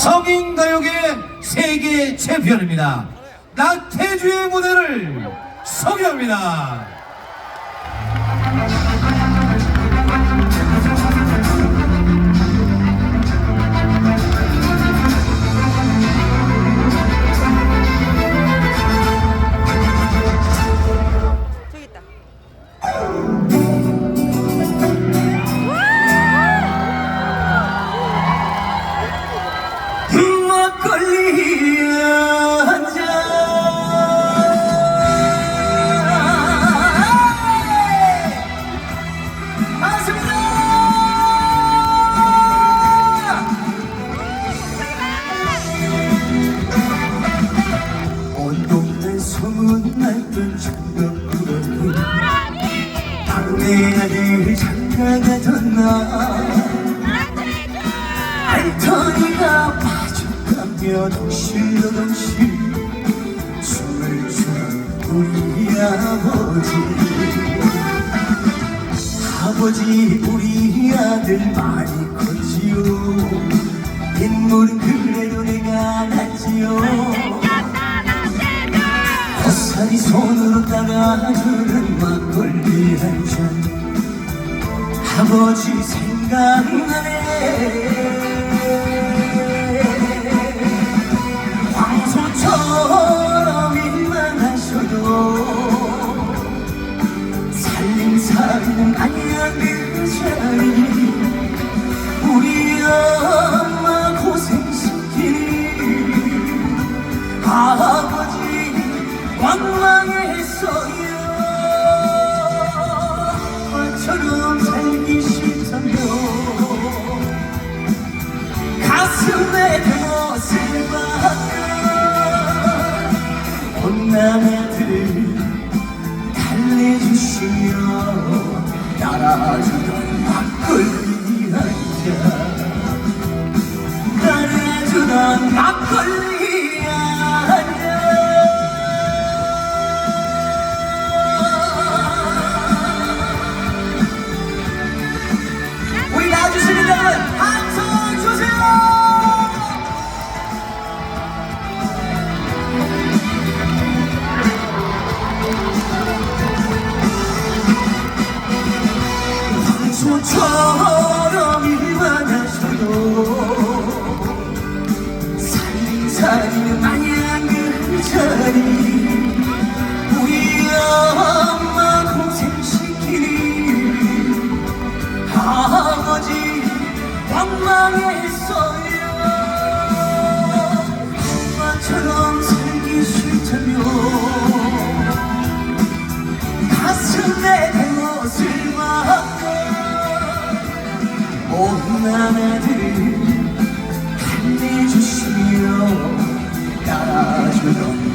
성인가요계 세계 챔피언입니다. 나태주의 무대를 소개합니다. 날 알터리가 빠져가며 덩실덩실 춤을 추는 우리 아버지. 아버지 우리 아들 많이 컸지요. 빗물은 그래도 내가 낫지요. 헛살이 손으로 따라주는 막걸리 한잔 아버지 생각나네 황소처럼 일만 하셔도 살림살이는 아니야 그 자리 우리 엄마 고생시키니 아버지 왕망했 가슴에 대못을 박아 온난 애들 달래주시며 따라주던 막걸리 한잔 따라주던 막걸리 망했어요. 엄마처럼 살기 싫다며. 가슴에 대못을 박고 못난 애들 한내주시며 따라주던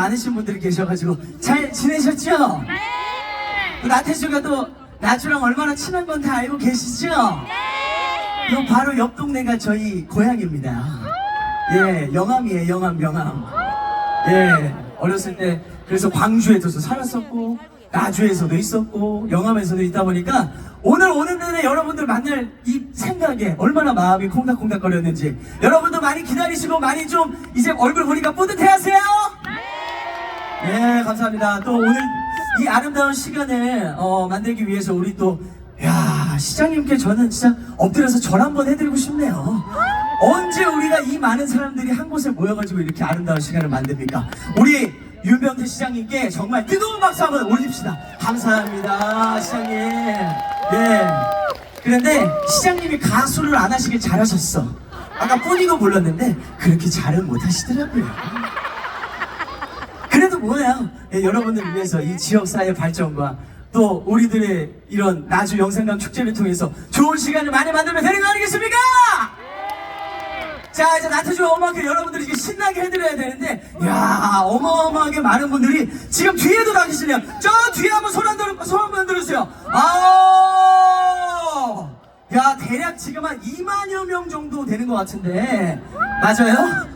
많으신 분들이 계셔가지고 잘 지내셨죠? 네! 나태주가 또 나주랑 얼마나 친한 건 다 알고 계시죠? 네! 요 바로 옆 동네가 저희 고향입니다. 예, 영암이에요, 영암, 영암. 예, 어렸을 때 그래서 광주에도 살았었고 나주에서도 있었고 영암에서도 있다 보니까 오늘 오는 내내 여러분들 만날 이 생각에 얼마나 마음이 콩닥콩닥 거렸는지 여러분도 많이 기다리시고 많이 좀 이제 얼굴 보니까 뿌듯해하세요. 네, 감사합니다. 또 오늘 이 아름다운 시간을 어, 만들기 위해서 우리 또, 야 시장님께 저는 진짜 엎드려서 절 한번 해드리고 싶네요. 언제 우리가 이 많은 사람들이 한 곳에 모여가지고 이렇게 아름다운 시간을 만듭니까? 우리 윤병태 시장님께 정말 뜨거운 박수 한번 올립시다. 감사합니다, 시장님. 예. 그런데 시장님이 가수를 안 하시길 잘하셨어. 아까 뿐이고 불렀는데 그렇게 잘은 못 하시더라고요. 뭐예요? 예, 여러분들을 위해서 이 지역사회 발전과 또 우리들의 이런 나주 영상강 축제를 통해서 좋은 시간을 많이 만들면 되는 거 아니겠습니까? 자 이제 나태주 어마어마하게 여러분들이 이제 신나게 해드려야 되는데 야 어마어마하게 많은 분들이 지금 뒤에도 나 계시네요. 저 뒤에 한번 손 한번 손 한번 들어주세요. 아야 대략 지금 한 2만여 명 정도 되는 것 같은데. 맞아요?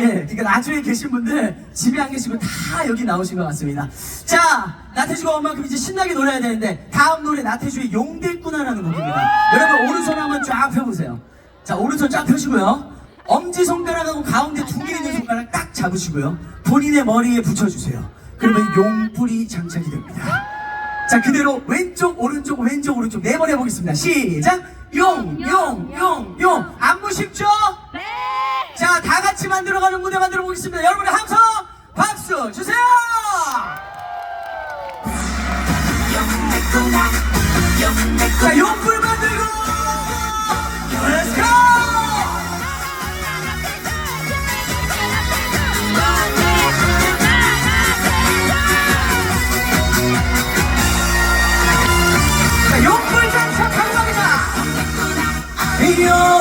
예, 그러니까 나주에 계신 분들 집에 안 계시고 다 여기 나오신 것 같습니다. 자, 나태주가 엄마큼 이제 신나게 놀아야 되는데 다음 노래 나태주의 용됐구나라는 곡입니다. 여러분 오른손 한번 쫙 펴보세요. 자, 오른손 쫙 펴시고요. 엄지 손가락하고 가운데 두 개 있는 손가락 딱 잡으시고요. 본인의 머리에 붙여주세요. 그러면 용뿔이 장착이 됩니다. 자, 그대로 왼쪽, 오른쪽, 왼쪽, 오른쪽 네 번 해보겠습니다. 시작! 용, 용, 용, 용. 안무 쉽죠? 네. 자, 다 같이 만들어가는 무대 만들어 보겠습니다. 여러분의 함성 박수 주세요! 자, 용불 만들고! Let's go! 자, 용불 장착 가능합니다! 용됐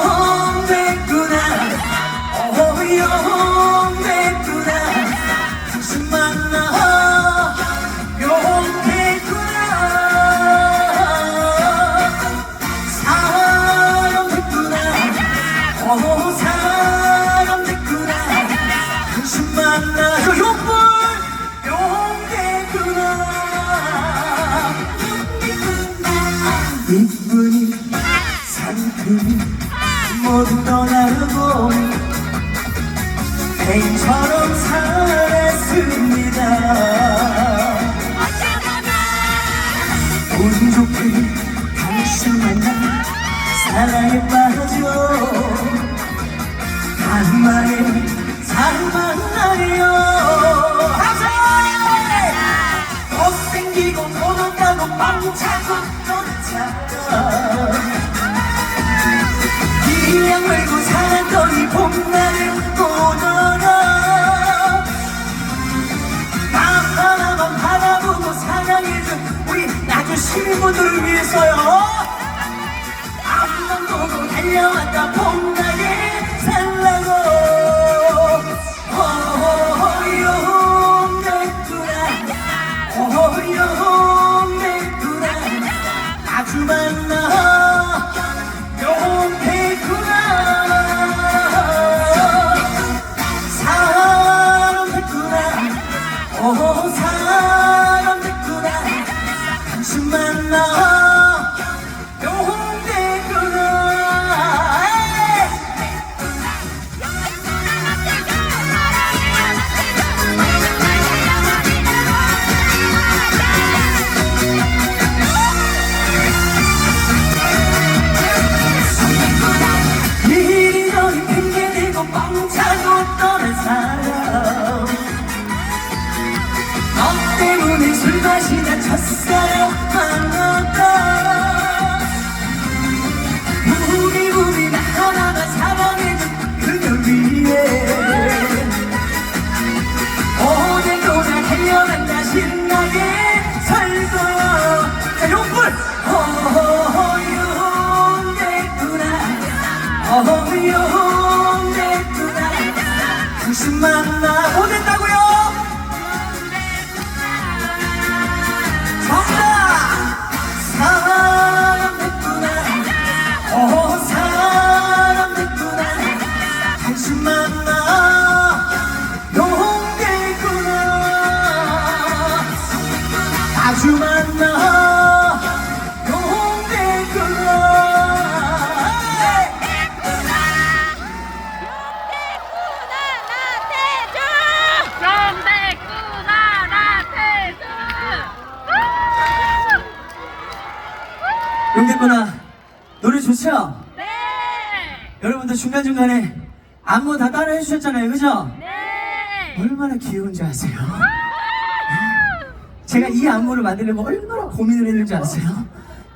용 시민분들을 위해서요. 보고 달려왔다. 봄 중간중간에 안무 다 따라 해주셨잖아요 그죠? 네. 얼마나 귀여운지 아세요? 제가 이 안무를 만들려고 얼마나 고민을 했는지 아세요?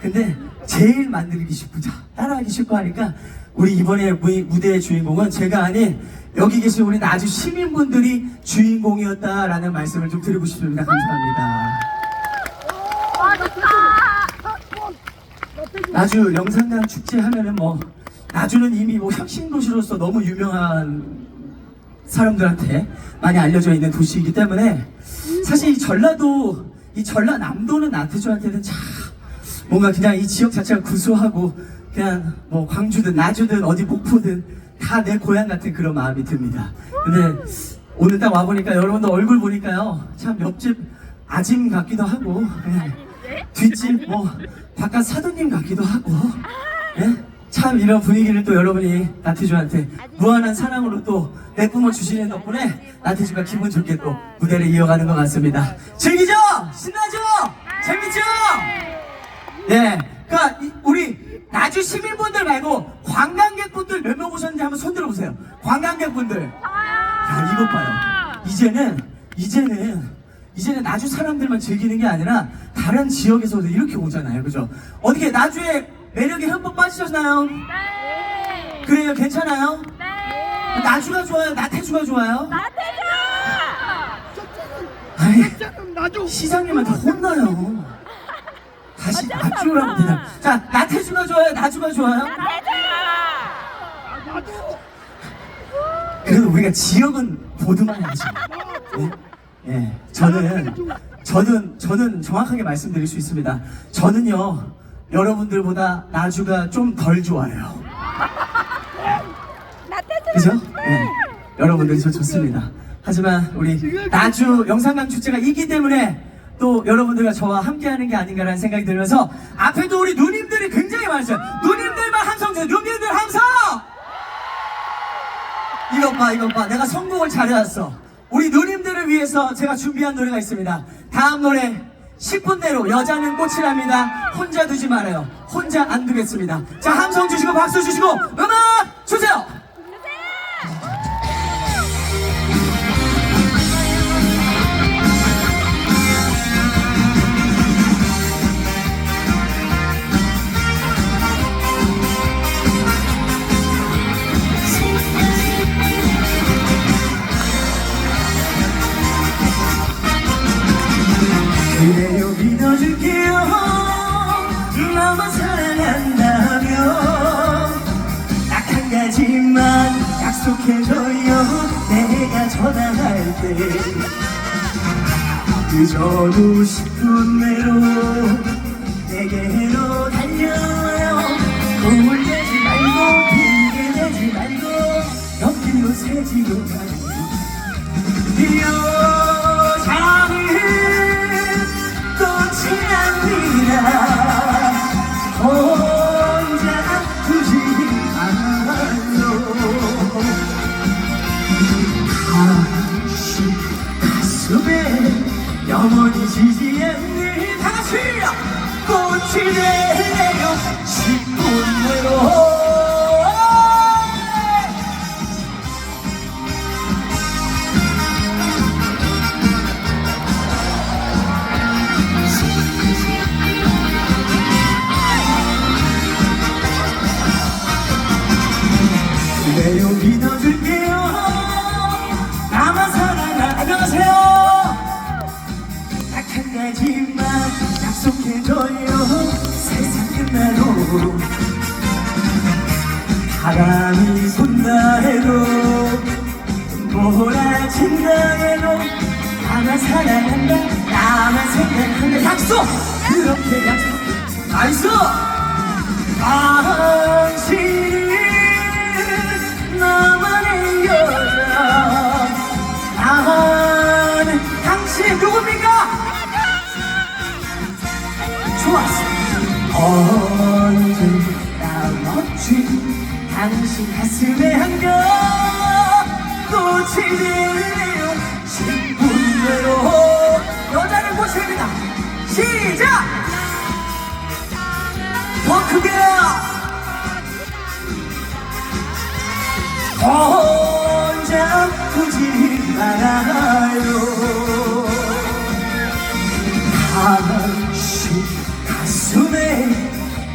근데 제 제일 만들기 쉽고 자, 따라하기 쉽고 하니까 우리 이번에 무- 무대의 주인공은 제가 아닌 여기 계신 우리 나주 시민분들이 주인공이었다라는 말씀을 좀 드리고 싶습니다. 감사합니다. 나주 영산강 축제 하면은 뭐 나주는 이미 뭐 혁신 도시로서 너무 유명한 사람들한테 많이 알려져 있는 도시이기 때문에 사실 이 전라도 이 전라남도는 나태주한테는 참 뭔가 그냥 이 지역 자체가 구수하고 그냥 뭐 광주든 나주든 어디 목포든 다 내 고향 같은 그런 마음이 듭니다. 근데 오늘 딱 와보니까 여러분들 얼굴 보니까요 참 옆집 아짐 같기도 하고 예. 뒷집 뭐 바깥 사돈님 같기도 하고 예? 참 이런 분위기를 또 여러분이 나태주한테 무한한 사랑으로 또 내뿜어 주시는 덕분에 나태주가 기분 좋게 또 무대를 이어가는 것 같습니다 즐기죠? 신나죠? 재밌죠? 네 그러니까 이- 우리 나주 시민분들 말고 관광객분들 몇 명 오셨는지 한번 손 들어보세요 관광객분들 야, 이것 봐요. 이제는, 이제는, 이제는 나주 사람들만 즐기는 게 아니라 다른 지역에서도 이렇게 오잖아요. 그죠? 어떻게 나주의 매력에 흠뻑 빠지셨나요? 네. 그래요? 괜찮아요? 네. 나주가 좋아요? 나태주가 좋아요? 나태주. 시장님한테 혼나요. 다시 나주라고 대답. 자, 나태주가 좋아요? 나주가 좋아요? 그래도 우리가 지역은 보드만 하지. 네? 예, 저는, 저는, 저는 정확하게 말씀드릴 수 있습니다. 저는요, 여러분들보다 나주가 좀 덜 좋아요. 그죠? 예, 여러분들이 저 좋습니다. 하지만 우리 나주 영상강 축제가 있기 때문에 또 여러분들과 저와 함께하는 게 아닌가라는 생각이 들면서 앞에도 우리 누님들이 굉장히 많으세요. 누님들만 함성 주세요. 누님들 함성! 이것 봐, 이것 봐. 내가 선곡을 잘해왔어. 우리 누님들을 위해서 제가 준비한 노래가 있습니다. 다음 노래 10분 내로 여자는 꽃이랍니다. 혼자 두지 말아요. 혼자 안 두겠습니다. 자, 함성 주시고 박수 주시고 음악 주세요. 때. 그저 10분 내로 이 되려 10분 내로. 그래요 믿어줄게 약속해줘요 세상 끝나도 바람이 손다 해도 몰아친다 해도 나만 사랑한다 나만 생각한다. 약속! 그렇게 약속! 나이스! 당신이 나만의 여자. 나는 당신 누굽니까? 좋았어. 언제 나 멋진 당신 가슴에 되네요 10분 내로 여자는 꽃입니다. 시작! 더 크게! 혼자 두지 말아요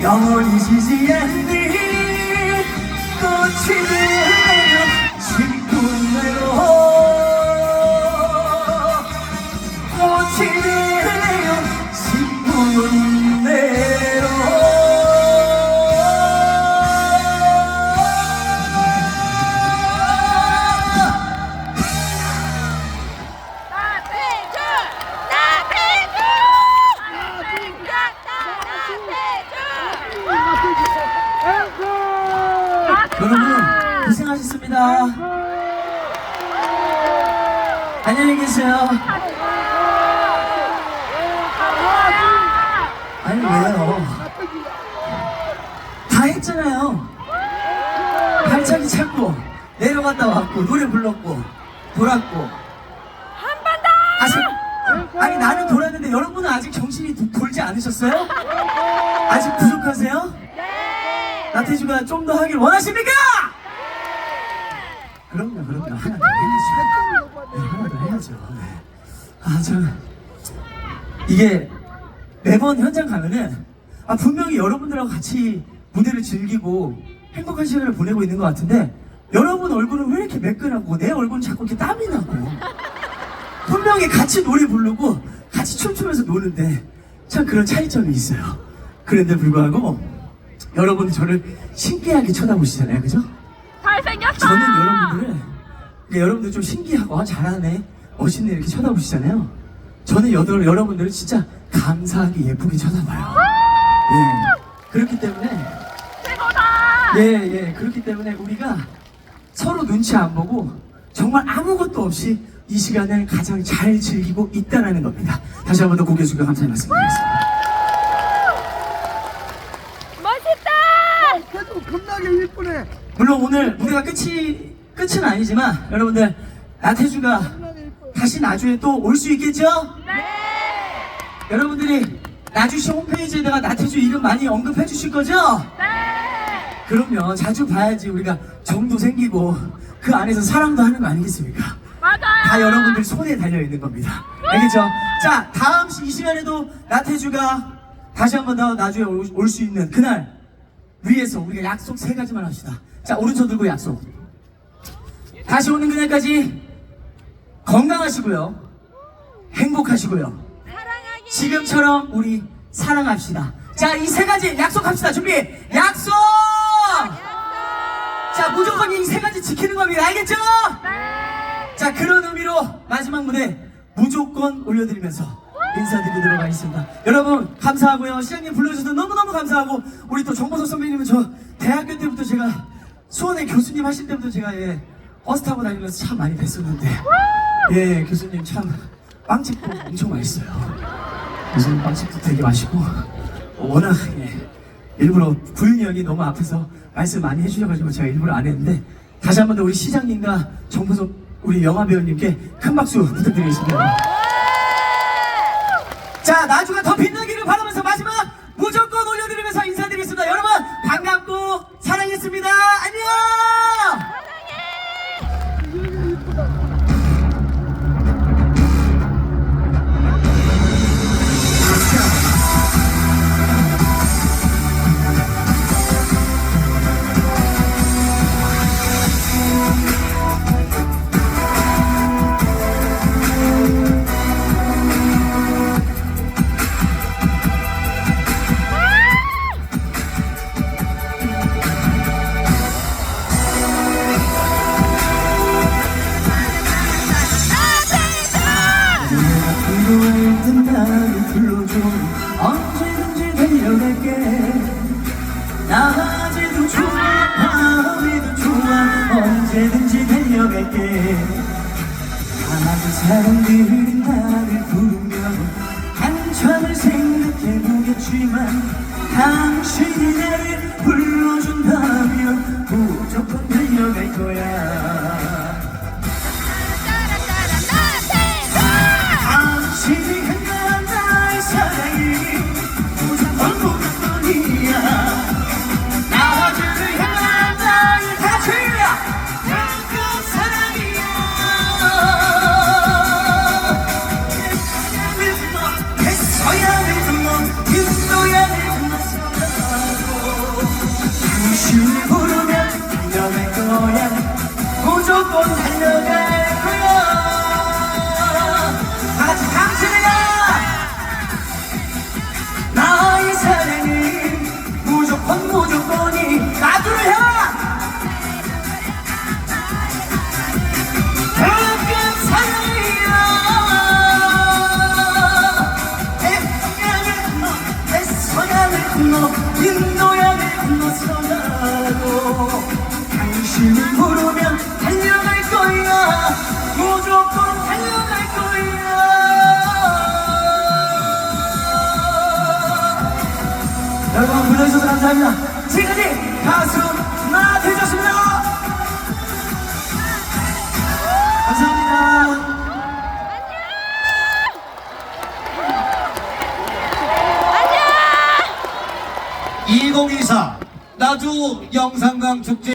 영원히 지지 않는 꽃이 되면 발차기 찾고 내려갔다 왔고 노래 불렀고 돌았고 한번 더! 아직 아니 나는 돌았는데 여러분은 아직 정신이 도- 돌지 않으셨어요? 아직 부족하세요? 네! 나태주가 좀 더 하길 원하십니까? 그럼요 그럼요 하나 더 해야죠 네, 하나 더 해야죠 네. 아저 이게 매번 현장 가면은 아 분명히 여러분들하고 같이 무대를 즐기고 행복한 시간을 보내고 있는 것 같은데 여러분 얼굴은 왜 이렇게 매끈하고 내 얼굴은 자꾸 이렇게 땀이 나고 분명히 같이 노래 부르고 같이 춤추면서 노는데 참 그런 차이점이 있어요. 그런데 불구하고 여러분이 저를 신기하게 쳐다보시잖아요, 그죠? 잘생겼어! 저는 여러분들을 그러니까 여러분들 좀 신기하고 아, 잘하네, 멋있네 이렇게 쳐다보시잖아요. 저는 여러, 여러분들을 진짜 감사하게 예쁘게 쳐다봐요. 예. 그렇기 때문에! 예, 예. 그렇기 때문에 우리가 서로 눈치 안 보고 정말 아무것도 없이 이 시간을 가장 잘 즐기고 있다라는 겁니다. 다시 한 번 더 고개 숙여 감사의 말씀 드리겠습니다. 멋있다! 그래도 겁나게 이쁘네. 물론 오늘 무대가 끝이, 끝은 아니지만 여러분들 나태주가. 다시 나주에 또 올 수 있겠죠? 네! 여러분들이 나주시 홈페이지에다가 나태주 이름 많이 언급해 주실 거죠? 네! 그럼요. 자주 봐야지 우리가 정도 생기고 그 안에서 사랑도 하는 거 아니겠습니까? 맞아요! 다 여러분들 손에 달려 있는 겁니다. 알겠죠? 자, 다음 시- 이 시간에도 나태주가 다시 한 번 더 나주에 올 수 있는 그날 위해서 우리가 약속 세 가지만 합시다. 자, 오른손 들고 약속. 다시 오는 그날까지 건강하시고요. 행복하시고요. 사랑하기! 지금처럼 우리 사랑합시다. 자, 이 세 가지 약속합시다. 준비! 약속! 자, 무조건 이 세 가지 지키는 겁니다. 알겠죠? 네! 자 그런 의미로 마지막 무대 무조건 올려드리면서 인사드리도록 하겠습니다 여러분 감사하고요 시장님 불러주셔서 너무너무 감사하고 우리 또 정보석 선배님은 저 대학교 때부터 제가 수원의 교수님 하실 때부터 제가 예 버스 타고 다니면서 참 많이 뵀었는데 예 교수님 참 빵집도 엄청 맛있어요 교수님 빵집도 되게 맛있고 워낙 예, 일부러 구윤이 형이 너무 앞에서 말씀 많이 해주셔가지고 제가 일부러 안 했는데 다시 한 번 더 우리 시장님과 정보석 우리 영화 배우님께 큰 박수 부탁드리겠습니다. 자 나주가 더 빛나기를 바라면서 마지막 무조건 올려드리면서 인사드리겠습니다. 여러분 반갑고 사랑했습니다. 안녕. 나를 불러줘. 언제든지 달려갈게. 낮에도 좋아. 밤에도 좋아. 언제든지 달려갈게. 많은 사람들이 나를 부르며 한참을 생각해보겠지만 당신이 나를 불러준다면 무조건 달려갈 거야 감사합니다. 지금까지 가수 나태주였습니다. 감사합니다. 안녕. 2024 나주 영산강 축제